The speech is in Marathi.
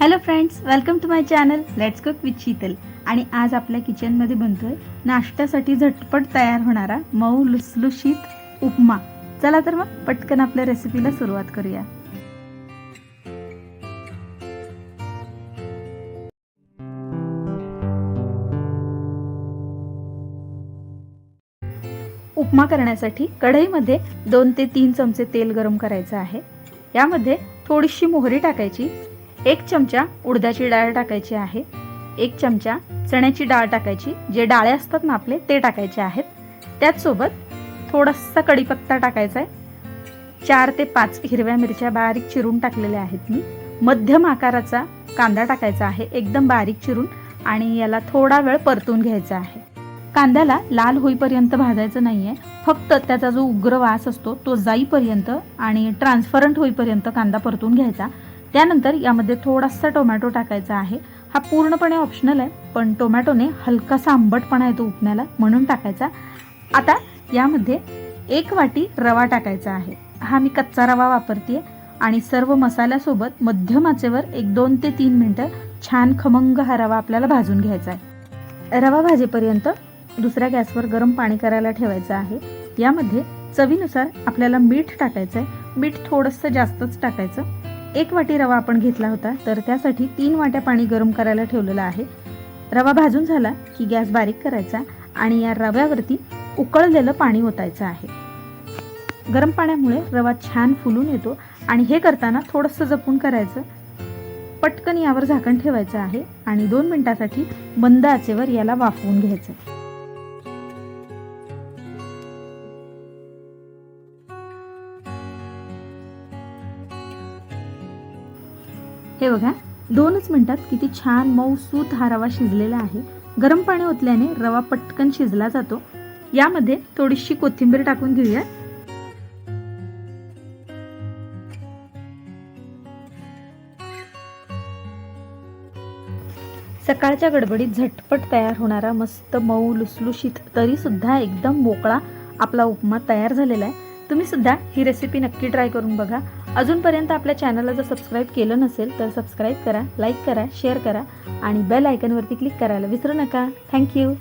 Hello friends welcome to my channel let's cook with Sheetal आणि आज आपल्या किचनमध्ये बनतोय नाश्त्यासाठी झटपट तयार होणारा मऊ लुसलुशीत उपमा. चला तर मग पटकन आपल्या रेसिपीला सुरुवात करूया. उपमा करण्यासाठी कढईमध्ये दोन ते तीन चमचे तेल गरम करायचं आहे. यामध्ये थोडीशी मोहरी टाकायची एक चमचा उडदाची डाळ टाकायची आहे. एक चमचा चण्याची डाळ टाकायची. जे डाळे असतात ना आपले ते टाकायचे आहेत. त्याचसोबत थोडासा कढीपत्ता टाकायचा आहे. चार ते पाच हिरव्या मिरच्या बारीक चिरून टाकलेल्या आहेत मी. मध्यम आकाराचा कांदा टाकायचा आहे एकदम बारीक चिरून आणि याला थोडा वेळ परतून घ्यायचा आहे. कांद्याला लाल होईपर्यंत भाजायचं नाही आहे फक्त त्याचा जो उग्र वास असतो तो जाईपर्यंत आणि ट्रान्सफरंट होईपर्यंत कांदा परतून घ्यायचा. त्यानंतर यामध्ये थोडासा टोमॅटो टाकायचा आहे. हा पूर्णपणे ऑप्शनल आहे पण टोमॅटोने हलकासा आंबटपणा येतो उपण्याला म्हणून टाकायचा. आता यामध्ये एक वाटी रवा टाकायचा आहे. हा मी कच्चा रवा वापरते आणि सर्व मसाल्यासोबत मध्यम आचेवर एक दोन ते तीन मिनटं छान खमंग हा रवा आपल्याला भाजून घ्यायचा आहे. रवा भाजेपर्यंत दुसऱ्या गॅसवर गरम पाणी करायला ठेवायचं आहे. यामध्ये चवीनुसार आपल्याला मीठ टाकायचं आहे मीठ थोडंसं जास्तच टाकायचं. एक वाटी रवा आपण घेतला होता तर त्यासाठी तीन वाट्या पाणी गरम करायला ठेवलेलं आहे. रवा भाजून झाला की गॅस बारीक करायचा आणि या रव्यावरती उकळलेलं पाणी ओतायचं आहे. गरम पाण्यामुळे रवा छान फुलून येतो आणि हे करताना थोडंसं जपून करायचं. पटकन यावर झाकण ठेवायचं आहे आणि दोन मिनटासाठी मंद आचेवर याला वाफवून घ्यायचं. हे बघा दोनच मिनिटात किती छान मऊ सूत हा रवा शिजलेला आहे. गरम पाणी ओतल्याने रवा पटकन शिजला जातो. यामध्ये थोडीशी कोथिंबीर टाकून घेऊया. सकाळच्या गडबडीत झटपट तयार होणारा मस्त मऊ लुसलुशीत तरी सुद्धा एकदम मोकळा आपला उपमा तयार झालेला आहे. तुम्ही सुद्धा ही रेसिपी नक्की ट्राय करून बघा. अजूनपर्यंत आपल्या चॅनलला जर सबस्क्राईब केलं नसेल तर सबस्क्राईब करा लाईक करा शेअर करा आणि बेल आयकनवरती क्लिक करायला विसरू नका. थँक्यू